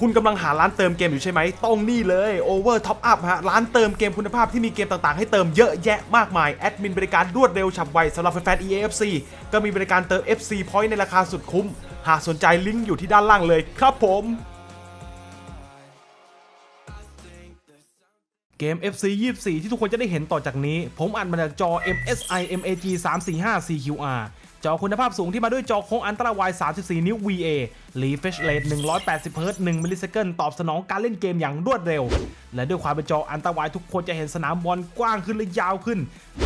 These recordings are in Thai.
คุณกำลังหาร้านเติมเกมอยู่ใช่ไหมต้องนี่เลย Over Top Up ฮะ ร้านเติมเกมคุณภาพที่มีเกมต่างๆ ให้เติมเยอะแยะมากมาย แอดมินบริการรวดเร็วฉับไวสำหรับแฟนๆ EAFC ก็มีบริการเติม FC Point ในราคาสุดคุ้ม หากสนใจลิงก์อยู่ที่ด้านล่างเลยครับผมเกม FC 24 ที่ทุกคนจะได้เห็นต่อจากนี้ ผมอัดมาจากจอ MSI MAG 345 CQR จอคุณภาพสูงที่มาด้วยจอโค้งอันตราไว34 นิ้ว VA Refresh Rate 180 Hz 1มิลลิเซคันตอบสนองการเล่นเกมอย่างรวดเร็ว และด้วยความเป็นจออันตราไวทุกคนจะเห็นสนามบอลกว้างขึ้นและยาวขึ้น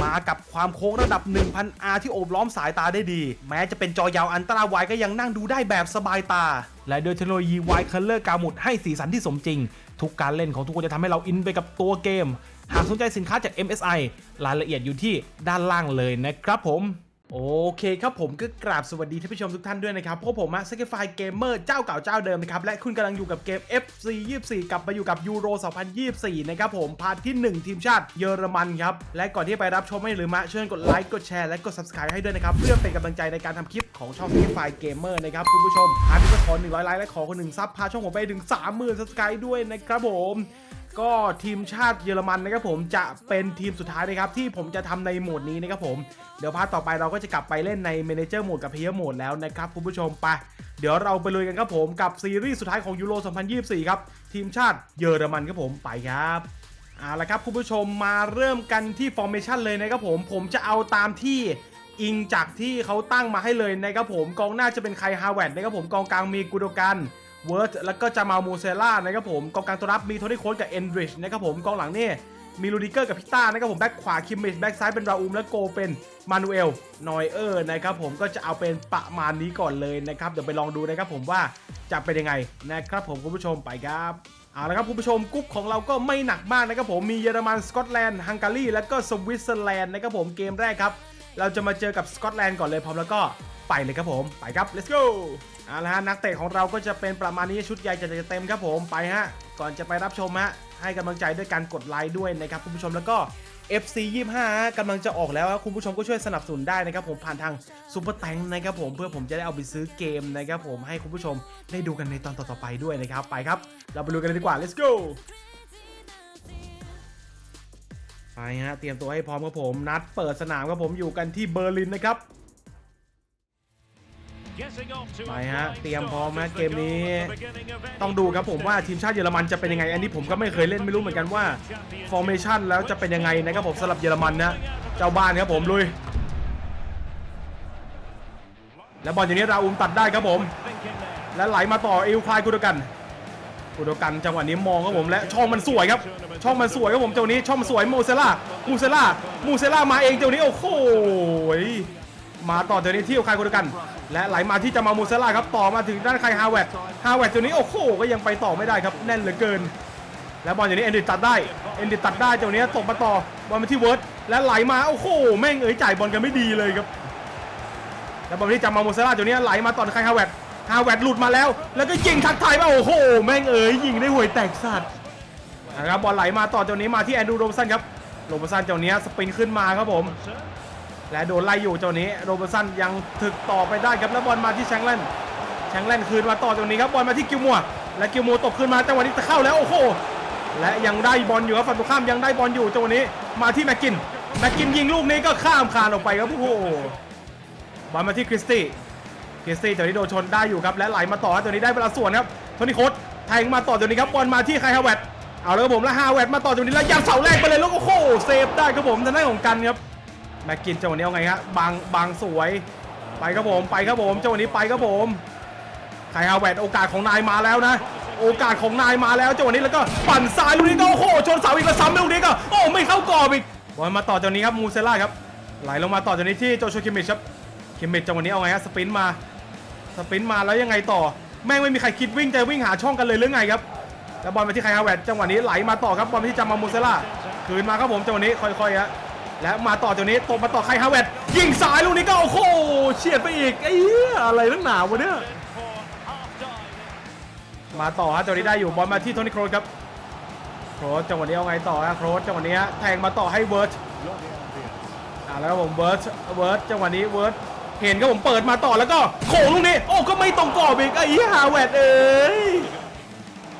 มากับความโค้งระดับ 1000R ที่โอบล้อมสายตาได้ดี แม้จะเป็นจอยาวอันตราไวก็ยังนั่งดูได้แบบสบายตา และด้วยเทคโนโลยี Wide Color กาหมุดให้สีสันที่สมจริง ทุกการเล่นของทุกคนจะทำให้เราอินไปกับตัวเกม หากสนใจสินค้าจาก MSI รายละเอียดอยู่ที่ด้านล่างเลยนะครับผม โอเคครับผมก็กราบสวัสดีท่านผู้ชมทุกท่านด้วยนะครับเพราะผมอะสกิฟายเกมเมอร์เจ้าเก่าเจ้าเดิมนะครับและคุณกำลังอยู่กับเกม FC 24 กลับมาอยู่กับยูโร 2024 นะครับผมพาร์ทที่ 1 ทีมชาติเยอรมันครับ และก่อนที่ไปรับชมไม่ลืมมาช่วยกดไลค์กดแชร์และกด subscribe ให้ด้วยนะครับ เพื่อเป็นกำลังใจในการทำคลิปของช่องสกิฟายเกมเมอร์นะครับคุณผู้ชมพาร์ทนี้ก็ขอ100ไลค์และขอคนหนึ่งซับพาช่องผมไปถึง30,000 subscribe ด้วยนะครับผม ก็ทีมชาติเยอรมันนะครับผมจะเป็นทีมสุดท้ายนะครับที่ผมจะทำในโหมดนี้นะครับผมเดี๋ยวพาร์ทต่อไปเราก็จะกลับไปเล่นใน Manager Mode กับ Player Mode แล้วนะครับคุณผู้ชมไป เดี๋ยวเราไปลุยกันครับผมกับซีรีส์สุดท้ายของยูโร 2024 ครับ ทีมชาติเยอรมันครับผมไปครับเอาละครับคุณผู้ชมมาเริ่มกันที่ Formation เลยนะครับผมผมจะเอาตามที่อิงจากที่เขาตั้งมาให้เลยนะครับผมกองหน้าจะเป็นไครฮาวเวดนะครับผมกองกลางมีกูโดกัน เวิร์ดแล้วก็จามาลมูเซล่านะครับผมกองกลางตัวรับมีโทนี่โค้ดกับเอนดริชนะครับผมกองหลังนี่มีลูดิเกอร์กับพิต้านะครับผมแบ็คขวาคิมมิชแบ็คซ้ายเป็นราอูมและโกเป็นมานูเอลนอยเออร์นะครับผมก็จะเอาเป็นประมาณนี้ก่อนเลยนะครับเดี๋ยวไปลองดูนะครับผมว่าจะเป็นยังไงนะครับผมคุณผู้ชมไปครับเอาละครับคุณผู้ชมกรุ๊ปของเราก็ไม่หนักมากนะครับผมมีเยอรมันสกอตแลนด์ฮังการีและก็สวิตเซอร์แลนด์นะครับผมเกมแรกครับ เราจะมาเจอกับสกอตแลนด์ก่อนเลยพร้อมแล้วก็ไปเลยครับผมไปครับ let's go เอาละฮะนักเตะของเราก็จะเป็นประมาณนี้ชุดใหญ่จะเต็มครับผมไปฮะก่อนจะไปรับชมฮะให้กำลังใจด้วยการกดไลค์ด้วยนะครับคุณผู้ชมแล้วก็ FC 25ฮะกำลังจะออกแล้วครับคุณผู้ชมก็ช่วยสนับสนุนได้นะครับผมผ่านทางซูเปอร์แตงนะครับผมเพื่อผมจะได้เอาไปซื้อเกมนะครับผมให้คุณผู้ชมได้ดูกันในตอนต่อๆไปด้วยนะครับไปครับ เราไปดูกันเลยดีกว่า let's go ไปฮะเตรียมตัวให้พร้อมครับผม นัดเปิดสนามครับผมอยู่กันที่เบอร์ลินนะครับ ไปฮะเตรียมพร้อมฮะเกมนี้ ต้องดูครับผมว่าทีมชาติเยอรมันจะเป็นยังไง อันนี้ผมก็ไม่เคยเล่นไม่รู้เหมือนกันว่า formation แล้วจะเป็นยังไงนะครับผมสำหรับเยอรมันนะเจ้าบ้านครับผมลุย แล้วบอลอย่างนี้ราอูมตัดได้ครับผม และไหลมาต่อเอลคลายกูดกันกูดกันจังหวะนี้มองครับผมและช่องมันสวยครับ ช่องมันสวยครับผมเจ้านี้ช่องมันสวยมูเซล่ามูเซล่ามูเซล่ามาเองเจ้านี้โอ้โห มาต่อเจ้านี้ที่เอลคลายกูโดกัน และไหลมาที่จะมามูเซล่าครับต่อมาถึงด้านใครฮาวเวดฮาวเวดเจ้านี้โอ้โหก็ยังไปต่อไม่ได้ครับแน่นเหลือเกิน แล้วบอลอย่างนี้เอนดิตัดได้เอนดิตัดได้เจ้านี้ตกมาต่อบอลมาที่เวิร์ดและไหลมาโอ้โหแม่งเอ๋ยจ่ายบอลกันไม่ดีเลยครับแล้วบอลที่จำมามเซล่าตัวนี้ไหลมาต่อใครฮาวเวดฮาวเวดหลุดมาแล้ว แล้วก็ยิงทักทายมาโอ้โหแม่งเอ๋ยยิงได้ห่วยแตกสัตว์นะครับบอลไหลมาต่อเจ้านี้มาที่แอนดูโรบสันครับโรบสันเจ้านี้สปรินขึ้นมาครับผม และโดนไล่อยู่เจ้านี้โรบสันยังถึกต่อไปได้ครับแล้วบอลมาที่แชงแลนแชงแลนคืนมาต่อตรงนี้ครับบอลมาที่กิวมัวและกิวมัวตกขึ้นมาจังหวะนี้จะเข้าแล้วโอ้โหและยังได้บอลอยู่ครับฝั่งตรงข้ามยังได้บอลอยู่จังหวะนี้มาที่แม็กกินแม็กกินยิงลูกนี้ก็ข้ามคานออกไปครับโอ้โหบอลมาที่คริสตี้คริสตี้ตัวนี้โดนชนได้อยู่ครับและไหลมาต่อตัวนี้ได้เวลาส่วนครับโทนี่โคดแทงมาต่อตัวนี้ครับบอลมาที่ไคฮาวเวดเอาแล้วครับผมแล้วฮาวเวดมาต่อตัวนี้แล้วยัดเสาแรกไปเลยแล้วก็โอ้โหเซฟได้ครับผมทางด้านของกันครับ ม็กกินจังวะนี้เอาไงฮะบางบางสวย ไปครับผมไปครับผมจังวะนี้ไปครับผมไคฮาวเวดโอกาสของนายมาแล้วนะ โอกาสของนายมาแล้วจังวะนี้แล้วก็ปั่นซ้ายลูกนี้ก็โอ้โหชนเสาอีกแล้วซ้ำลูกนี้ก็โอ้ไม่เข้ากรอบอีกบอลมาต่อตัวนี้ครับมูเซล่าครับไหลลงมาต่อตัวนี้ที่โจชัวคิมมิชครับคิมมิดจังวะนี้เอาไงฮะสปินมาสปินมาแล้วยังไงต่อแม่งไม่มีใครคิดวิ่งจะวิ่งหาช่องกันเลยหรือไงครับแล้วบอลไปที่ไคฮาวเวดจังหวะนี้ไหลมาต่อครับบอลไปที่จามามูเซล่าคืนมาครับผมจังหวะนี้ค่อยๆฮะ และมาต่อจังหวนี้ตบมาต่อไครฮาวเวดยิงสายลูกนี้ก็โอ้โหเฉียดไปอีกไอ้เหี้ยอะไรนักหนาวะเนี่ยมาต่อฮะจังหวะนี้ได้อยู่บอลมาที่โทนี่โครสครับโครสจังหวะนี้เอาไงต่อฮะโครสจังหวะนี้แทงมาต่อให้เวิร์ดอ่าแล้วครับผมเวิร์ดเวิร์ดจังหวะนี้เวิร์ดเห็นครับผมเปิดมาต่อแล้วก็โขงลูกนี้โอ้ก็ไม่ตรงกรอบอีกไอ้เหี้ยฮาวเวดเอ้ย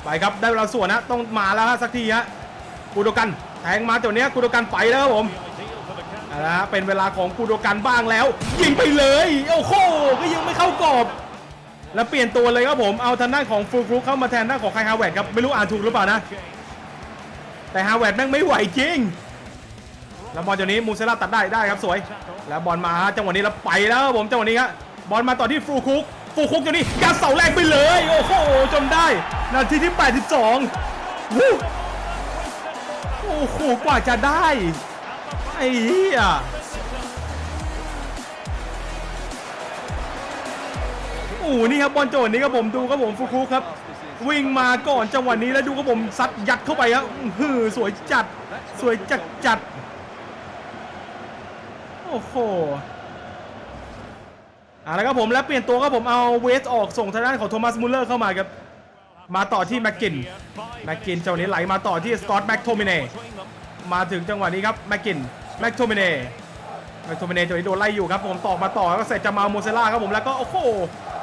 ไปครับได้เวลาส่วนนะต้องมาแล้วฮะสักทีฮะกูโดกันแทงมาตัวเนี้กูโดกันไปแล้วครับผม เอาละเป็นเวลาของกูโดกันบ้างแล้ว ยิงไปเลยโอ้โหก็ยังไม่เข้ากรอบ แล้วเปลี่ยนตัวเลยครับผมเอาทางด้านของฟลูฟลุกเข้ามาแทนด้านของไคฮาวเวดครับไม่รู้อ่านถูกหรือเปล่านะ แต่ฮาวเวดแม่งไม่ไหวจริงแล้วบอลจังหวนี้มูเซล่าตัดได้ได้ครับสวย แล้วบอลมาจังหวะนี้แล้วไปแล้วครับผมจังหวะนี้ครับบอลมาต่อที่ฟลูคุกฟลูคุกจังหวนี้ยัดเสาแรกไปเลย โอ้โหจนได้นาทีที่ 82โอ้โหกว่าจะได้ อ้เหี้ยโอ้โหนี่ครับบอลจังหวะนี้ครับผมดูครับผมฟลูคุครับ วิ่งมาก่อนจังหวะนี้แล้วดูครับผมซัดยัดเข้าไปครับอื้อสวยจัด สวยจัดจัดโอ้โหเอาละครับผมแล้วเปลี่ยนตัวครับผมเอาเวสออกส่งทางด้านของโทมัสมุลเลอร์เข้ามาครับมาต่อที่แม็กกินแม็กกินจังหวะนี้ไหลมาต่อที่สกอตแม็กโทมิเน่มาถึงจังหวะนี้ครับแม็กกิน แม็กโทมิเน่แม็กโทมิเน่จังหวะนี้โดนไล่อยู่ครับผมต่อมาต่อก็เสร็จจะมาโมเซล่าครับผมแล้วก็โอ้โห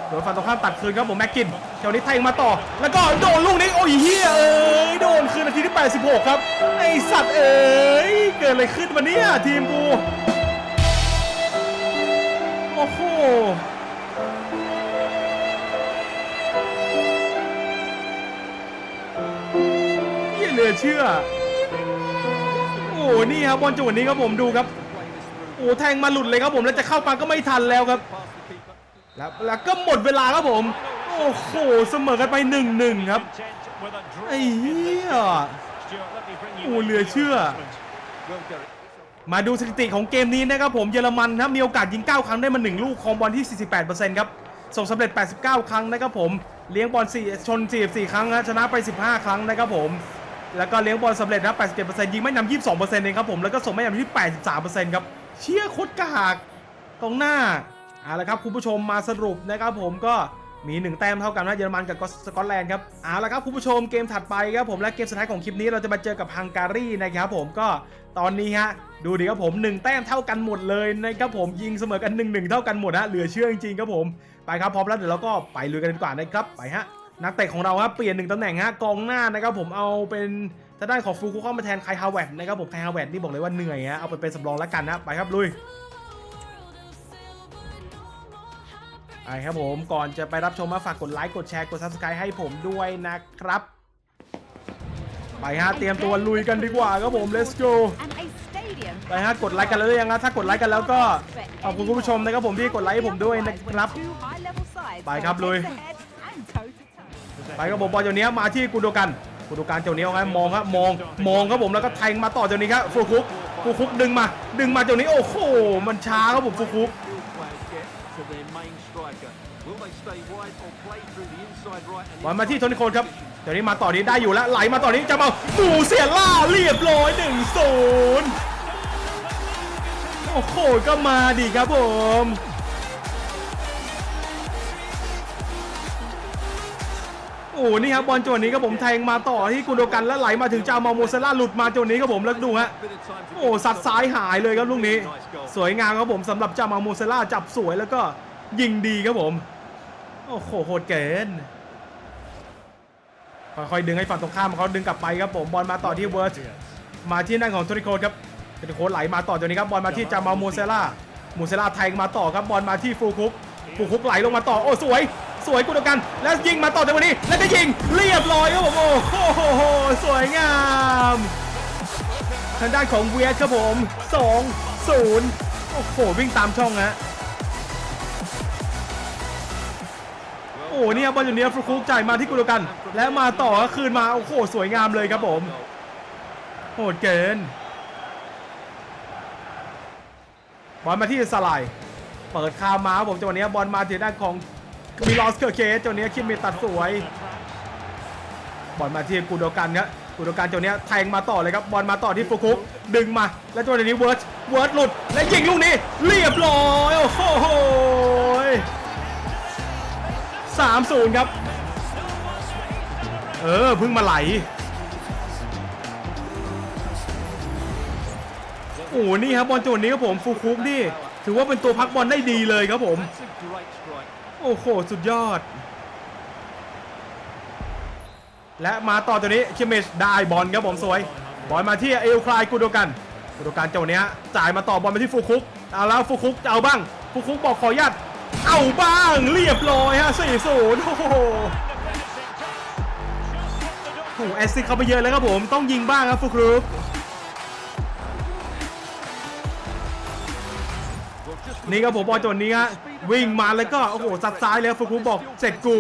โดนฝั่งตรงข้ามตัดคืนครับผมแม็กกินเจังหนี้แทงมาต่อ แล้วก็โดนลูกนี้โอ้ยเฮียเอ้ยโดนคืนนาทีที่ 86 ครับไอสัตว์เอ้ยเกิดอะไรขึ้นวะเนี่ยทีมกูโอ้โหเยี่ยเหลือเชื่อ หนี่ครับบอลจังหวะนี้ครับผมดูครับโอ้แทงมาหลุดเลยครับผมแล้วจะเข้าปาก็ไม่ทันแล้วครับ แล้วแล้วก็หมดเวลาครับผม โอ้โหเสมอกันไปหนึ่งหนึ่งครับไอ้เหี้ยโอ้เหลือเชื่อ มาดูสถิติของเกมนี้นะครับผมเยอรมันนะมีโอกาสยิง 9 ครั้งได้มา1ลูกครองบอลที่ 48%ครับส่งสำเร็จ 89 ครั้งนะครับผม เลี้ยงบอล4ชน 44 ครั้งนะชนะไป 15 ครั้งนะครับผม แล้วก็เลี้ยงบอลสำเร็จนะ 87%ยิงไม่นำ 22%เองครับผม แล้วก็ส่งไม่นำที่ 83%ครับ เชี่ยโคตรกากกองหน้าเอาละครับคุณผู้ชมมาสรุปนะครับผมก็มี 1 แต้มเท่ากันนะเยอรมันกับสกอตแลนด์ครับเอาละครับคุณผู้ชมเกมถัดไปครับผมและเกมสุดท้ายของคลิปนี้เราจะมาเจอกับฮังการีนะครับผมก็ตอนนี้ฮะดูดิครับผม 1 แต้มเท่ากันหมดเลยนะครับผมยิงเสมอกัน1-1เท่ากันหมดฮะเหลือเชื่อจริงๆครับผมไปครับพร้อมแล้วเดี๋ยวเราก็ไปลุยกันดีกว่านะครับไปฮะ นักเตะของเราครับเปลี่ยนหนึ่งตำแหน่งฮะกองหน้านะครับผมเอาเป็นทางด้านของฟูคุเข้ามาแทนไคฮาวเวดนะครับผมไคฮาวเวดนี่บอกเลยว่าเหนื่อยฮะเอาไปเป็นสำรองแล้วกันนะไปครับลุยไปครับผมก่อนจะไปรับชมมาฝากกดไลค์กดแชร์กด subscribe ให้ผมด้วยนะครับ ไปฮะเตรียมตัวลุยกันดีกว่าครับผม let's go ไปฮะกดไลค์กันแล้วหรือยังนะถ้ากดไลค์กันแล้วก็ขอบคุณคุณผู้ชมนะครับผมที่กดไลค์ให้ผมด้วยนะครับ ไปครับลุย ไปครับผมบอลเจ้านี้มาที่กูโดกันกูโดกันเจ้านี้เอาไงมองครับมองมองครับผมแล้วก็แทงมาต่อเจ้านี้ครับฟูคุกฟูคุกดึงมา ดึงมาเจ้านี้โอ้โหมันช้าครับผมฟูคุก to their main striker. Will they stay wide or play through the inside right? And บอลมาที่โทนี่โคนครับเดี๋ยวนี้มาต่อนี้ได้อยู่แล้วไหลมาต่อนี้จะมาหมูเสียล่าเรียบร้อยหนึ่งศูนย์โอ้โหก็มาดีครับผม อ้นี่ครับบอลจังหวะนี้ครับผมแทงมาต่อที่กุนโดกันแล้วไหลมาถึงจามาโมเซล่าหลุดมาจังหวะนี้ครับผมแล้วดูฮะโอ้สัดซ้ายหายเลยครับลูกนี้ สวยงามครับผมสำหรับจามาโมเซล่าจับสวยแล้วก็ยิงดีครับผมโอ้โหโหดเกินค่อยๆดึงให้ฝั่งตรงข้ามเขาดึงกลับไปครับผมบอลมาต่อที่เวิร์สมาที่นั่นของโทริโคครับโทริโคไหลมาต่อจากนี้ครับบอลมาที่จามาโมเซล่าโมเซล่าแทงมาต่อครับบอลมาที่ฟูคุกฟูคุกไหลลงมาต่อโอ้สวย สวยกุนกันแล้วยิงมาต่อจากวันนี้ แล้วก็ยิงเรียบร้อยครับผมโอ้โหสวยงามทางด้านของเวียดครับผม2 0โอ้โหวิ่งตามช่องฮะโอ้เนี่ยบอลอยู่เนี้ยฟลุกคุกจ่ายมาที่กุลกัน แล้วมาต่อก็คืนมาโอ้โหสวยงามเลยครับผมโหดเกินบอลมาที่สไลด์เปิดคามาผมจังหวะนี้บอลมาถึงด้านของ มิลอสเกอร์เคสจังหวนี้คิมเมตัดสวย บอลมาที่กูโดกันครับกูโดกันจังหวนี้แทงมาต่อเลยครับบอลมาต่อที่ฟุกุกดึงมา แล้วจังหวะนี้เวิร์ดเวิร์ดหลุดและยิงลูกนี้ เรียบร้อยโอ้โหสามศูนย์ครับ เออเพิ่งมาไหลโอ้โหนี่ครับบอลจังหวะนี้ครับผมฟูคุกนี่ ถือว่าเป็นตัวพักบอลได้ดีเลยครับผม โอ้โห สุดยอด และมาต่อตัวนี้คิมิชได้บอลครับผมสวย บอลมาที่เอลคลายกูโดกันกูโดกันเจ้าเนี้ยจ่ายมาต่อบอลไปที่ฟูคุกเอาแล้วฟูคุกจะเอาบ้างฟูคุกบอกขออนุญาตเอาบ้างเรียบร้อยฮะสี่ศูนย์โอ้โหโอ้แอสซิสเข้าไปเยอะแล้วครับผมต้องยิงบ้างครับฟูคุกนี่ครับผมบอลตัวนี้ฮะ วิ่งมาแล้วก็โอ้โหซัดซ้ายเลยฟูคุบอกเสร็จกู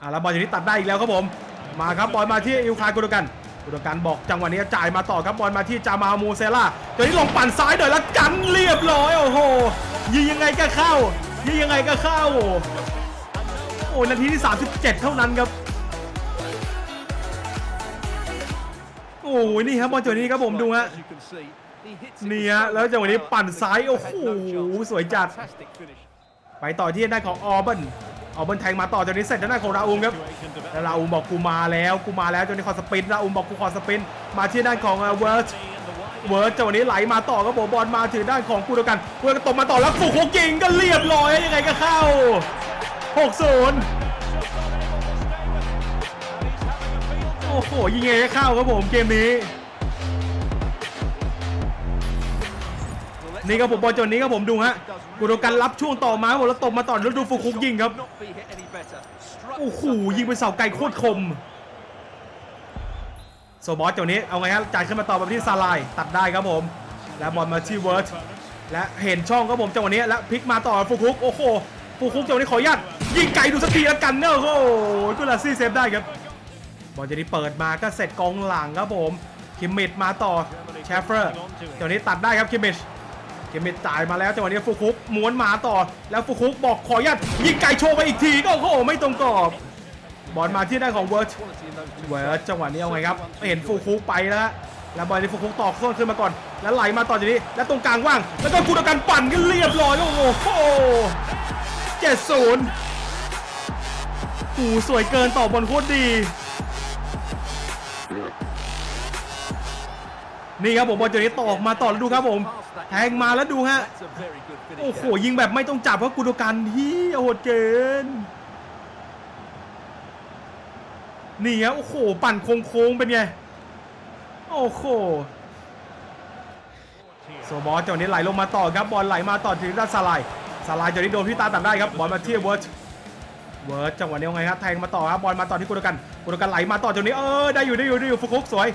อะแล้วบอลอยู่นี้ตัดได้อีกแล้วครับผม มาครับบอลมาที่อิวคายกุโดกันกุโดกันบอกจังหวะนี้จ่ายมาต่อครับบอลมาที่จามามูเซล่าตัวนี้ลงปั่นซ้ายหน่อยแล้วกันเรียบร้อยโอ้โหยิงยังไงก็เข้ายิงยังไงก็เข้าโอ้นาทีที่ 37 เท่านั้นครับโอ้ยนี่ครับบอลจังหวะนี้ครับผมดูฮะ as you can see. He hits it นี่ with ฮะ so แล้วจังหวะนี้ much ปั่น power. ซ้ายโอ้ Had โห no chance. สวยจัด Fantastic finish. ไปต่อที่ด้านของออเบิร์นออเบิร์นแทงมาต่อจากนี้เสร็จด้านของราอูมครับแล้วราอูมบอกกูมาแล้วกูมาแล้วจนนี้ขอสปรินต์ราอูมบอกกูขอสปรินต์มาที่ด้านของเวิร์ดเวิร์ดจังหวะนี้ไหลมาต่อครับผมบอลมาถึงด้านของกูโดกันกูก็ตบมาต่อแล้วฟูโคกิงก็เรียบร้อยยังไงก็เข้า6-0โอ้โหยิงไงก็เข้าครับผมเกมนี้ นี่ครับผมบอลจนนี้ครับผมดูฮะกูโดกันรับช่วงต่อมาบผมแล้วตบมาต่อแล้วดูฟูคุกยิงครับโอ้โหยิงเป็นเสาไกลโคตรคมโซบอสเจ้านี้เอาไงครับจ่ายขึ้นมาต่อมาที่ซาลายตัดได้ครับผม แล้วบอลมาที่เวิร์ดและเห็นช่องครับผมจังหวะนี้แล้วพลิกมาต่อฟูคุกโอ้โหฟูคุกจังหวะนี้ขออนุญาตยิงไกลดูสักทีแล้วกันเนอะโอ้โหกุลาซี่เซฟได้ครับบอลจะนี้เปิดมาก็เสร็จกองหลังครับผมคิมมิดมาต่อแชฟเฟอร์จังหวะนี้ตัดได้ครับคิมมิด เกมเมจจ่ายมาแล้วจังหวะนี้ฟูคุกม้วนมาต่อ แล้วฟูคุกบอกขออนุญาตยิงไก่โชว์ไปอีกทีก็โอ้โหไม่ตรงกรอบบอลมาที่ด้านของเวิร์ดเวิร์ดจังหวะนี้เอาไงครับเห็นฟูคุกไปแล้วแล้วบอลที่ฟูคุกตอกโซนขึ้นมาก่อน แล้วไหลมาต่อจากนี้ แล้วตรงกลางว่าง แล้วก็กูดกันปั่นกันเรียบร้อยโอ้โหเจ็ดศูนย์โอ้สวยเกินต่อบอลโคตรดี นี่ครับผมบอลตัวนี้ตอกมาต่อแล้วดูครับผมแทงมาแล้วดูฮะโอ้โหยิงแบบไม่ต้องจับเพราะกุดกันที่โหดเกินนี่ฮะโอ้โหปั่นโค้งๆเป็นไงโอ้โหโซบอลเจังหวะนี้ไหลลงมาต่อครับบอลไหลมาต่อถึงด้านสลด์สไลด์จังหวะนี้โดนพี่ตาตัดได้ครับบอลมาที่เวิร์ดเวิร์ดจังหวะนี้ไงครับแทงมาต่อครับบอลมาต่อที่กุดกันกุดกันไหลมาต่อเจังหวะนี้เออได้อยู่ได้อยู่ได้อยู่ฟุกฟุกสวย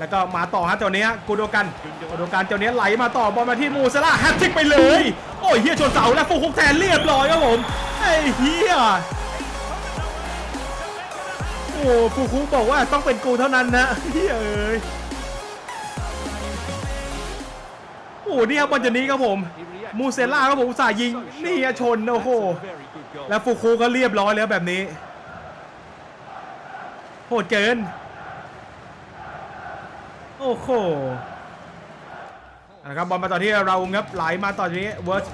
แล้วก็มาต่อฮะเจังหวะนี้ฮะกุดกันกุดกันจังหวะนี้ยไหลมาต่อบอลมาที่มูซาร่าแฮตทริกไปเลย โอ้ยเฮียชนเสาแล้วฟุกฟุกแทนเรียบร้อยครับผมไอ้เฮียโอ้ฟูคุบอกว่าต้องเป็นกูเท่านั้นนะเฮ้ยเอ้ยโอ้นี่ครับบอลจะนี้ครับผมมูเซล่าครับผมอุตส่าห์ยิงนี่อะชนโอ้โหแล้วฟูคุก็เรียบร้อยแล้วแบบนี้โหดเกิน โอ้โหนะครับบอลมาต่อที่เราครับไหลมาต่อที่นี้เวิร์ด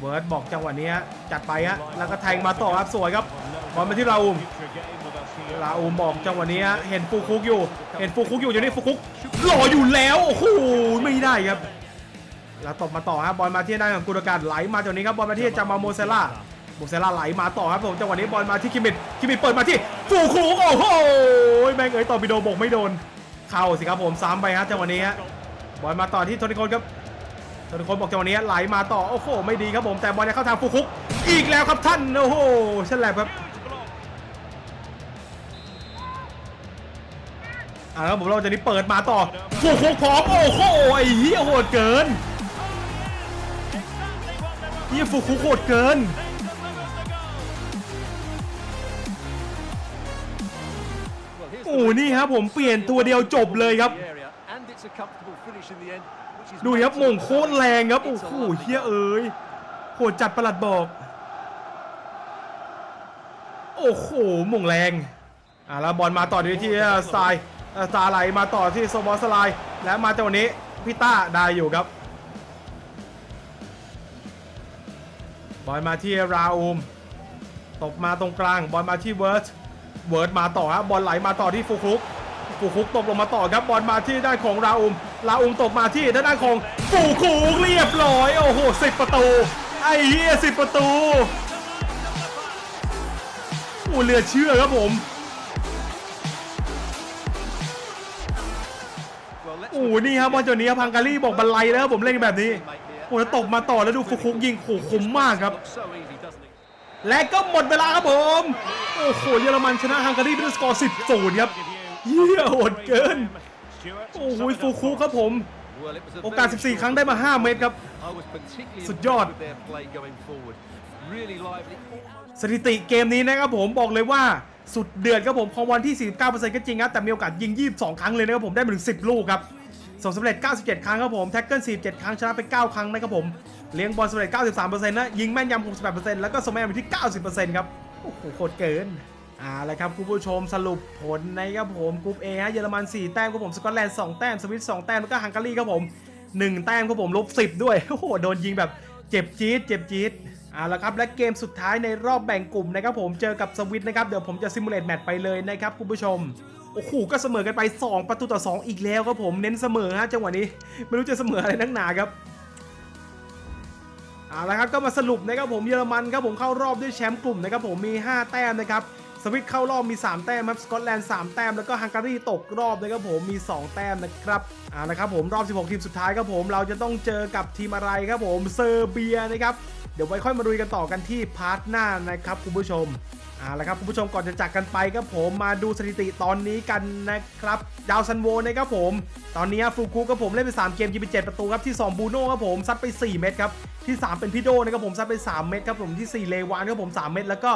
เวิร์ดบอกจังหวะนี้จัดไปฮะแล้วก็แทงมาต่อครับสวยครับบอลมาที่เราอุมลาอูมบอกจังหวะนี้เห็นฟูคุกอยู่ เห็นฟูคุกอยู่อยู่นี่ฟูคุกหล่ออยู่แล้วโอ้โหไม่ได้ครับแล้วตบมาต่อครับบอลมาที่ด้านของกุลการไหลมาจากนี้ครับบอลมาที่จามาโมเซล่าโมเซล่าไหลมาต่อครับผมจังหวะนี้บอลมาที่คิมิดคิมิดเปิดมาที่ฟูคุกโอ้โหแม่งเอ้ยต่อปิโดบกไม่โดน เข้าสิครับผมซ้ำไปครับจังหวะนี้ฮะบอลมาต่อที่โทนิโคนครับโทนิโคนบอกจังหวะนี้ไหลมาต่อโอ้โหไม่ดีครับผมแต่บอลจะเข้าทางฟูคุกอีกแล้วครับท่านโอ้โหฉลับครับอ่าแล้วผมเราจะนี้เปิดมาต่อฟูคุกพร้อมโอ้โหไอ้เหี้ยโหดเกินเหี้ยฟูคุกโหดเกิน นี่ครับผมเปลี่ยนตัวเดียวจบเลยครับ ดูครับมงโคตรแรงครับ โอ้โหเฮียเอ้ยโหดจัดประหลัดบอก โอ้โหมงแรงอ่าแล้วบอลมาต่อที่ที่สไตล์เอ่อสไล์ไหลมาต่อที่โซบอลสไลด์และมาจังหวะนี้พี่ต้าได้อยู่ครับบอลมาที่ราอูมตบมาตรงกลางบอลมาที่เวิร์ด เวิร์ดมาต่อครับบอลไหลมาต่อที่ฟูคุกฟูคุกตบลงมาต่อครับบอลมาที่ด้านของราอูมราอูมตบมาที่ด้านของฟูคุกเรียบร้อยโอ้โหสิบประตู ไอ้เหี้ยสิบประตูโอ้เหลือเชื่อครับผมโอ้โหนี่ครับบอลจนี้ครับพังการีบอกบันไลแล้วผมเล่นแบบนี้โอ้แล้วตบมาต่อแล้วดูฟุกุกยิงโอ้โหคมมากครับ และก็หมดเวลาครับผม โอ้โห เยอรมันชนะฮังการีด้วยสกอร์ 10 0ครับ เยี่ยโหดเกิน โอ้โห ฟูคุครับผม โอกาส 14 ครั้งได้มา 5 เมตรครับ สุดยอด สถิติเกมนี้นะครับผมบอกเลยว่าสุดเดือดครับผมของวันที่ 49%ก็จริงครับแต่มีโอกาสยิง 22 ครั้งเลยนะครับผมได้มาถึง 10 ลูกครับ ส่งสำเร็จ 97 ครั้งครับผม แท็กเกิล 47 ครั้ง ชนะไป 9 ครั้งนะครับผม เลี้ยงบอลสำเร็จ 93%นะ ยิงแม่นยำ 68%แล้วก็สมแม่นไปที่ 90%ครับ โอ้โห โคตรเกินอ่าแล้วครับคุณผู้ชมสรุปผลนะครับผมกรุ๊ป A ฮะเยอรมัน 4 แต้มครับผม สกอตแลนด์ 2 แต้ม สวิต2แต้ม แล้วก็ฮังการีครับผม 1 แต้มครับผมลบ 10 ด้วย โอ้โห โดนยิงแบบเจ็บจี๊ดเจ็บจี๊ดเอาละครับและเกมสุดท้ายในรอบแบ่งกลุ่มนะครับผมเจอกับสวิตนะครับเดี๋ยวผมจะซิมูเลตแมตช์ไปเลยนะครับคุณผู้ชม โอ้โหก็เสมอกันไป 2 ประตูต่อ 2 อีกแล้วครับผมเน้นเสมอฮะจังหวะนี้ไม่รู้จะเสมออะไรนักหนาครับเอาละครับก็มาสรุปนะครับผมเยอรมันครับผมเข้ารอบด้วยแชมป์กลุ่มนะครับผมมี 5 แต้มนะครับสวิตเข้ารอบมี 3 แต้มครับสกอตแลนด์3แต้มแล้วก็ฮังการีตกรอบนะครับผมมี 2 แต้มนะครับเอาละครับผมรอบ 16 ทีมสุดท้ายครับผมเราจะต้องเจอกับทีมอะไรครับผมเซอร์เบียนะครับเดี๋ยวไว้ค่อยมาดูกันต่อกันที่พาร์ทหน้านะครับคุณผู้ชม เอาละครับคุณผู้ชมก่อนจะจากกันไปครับผมมาดูสถิติตอนนี้กันนะครับดาวซันโวนะครับผม ตอนนี้ฟูกุครับผมเล่นไป 3 เกมยิงไป 7 ประตูครับที่ 2 บูโน่ครับผมซัดไป 4 เม็ดครับที่ 3 เป็นพี่โดนะครับผมซัดไป 3 เม็ดครับผมที่ 4 เลวานครับผม 3 เม็ดแล้วก็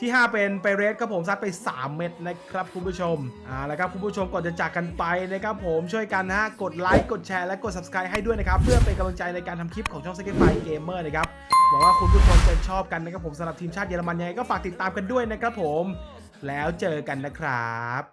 ที่ 5 เป็นไปเรสครับผมซัดไป 3 เม็ดนะครับคุณผู้ชมอ่าแล้วครับคุณผู้ชมก่อนจะจากกันไปนะครับผมช่วยกันนะฮะกดไลค์กดแชร์และกด subscribe ให้ด้วยนะครับ เพื่อเป็นกำลังใจในการทำคลิปของช่อง s ซ c ไฟเกมเมอร์นะครับหวังว่าคุณผู้ชมจะชอบกันนะครับผมสำหรับทีมชาติเยอรมันยังไงก็ฝากติดตามกันด้วยนะครับผม แล้วเจอกันนะครับ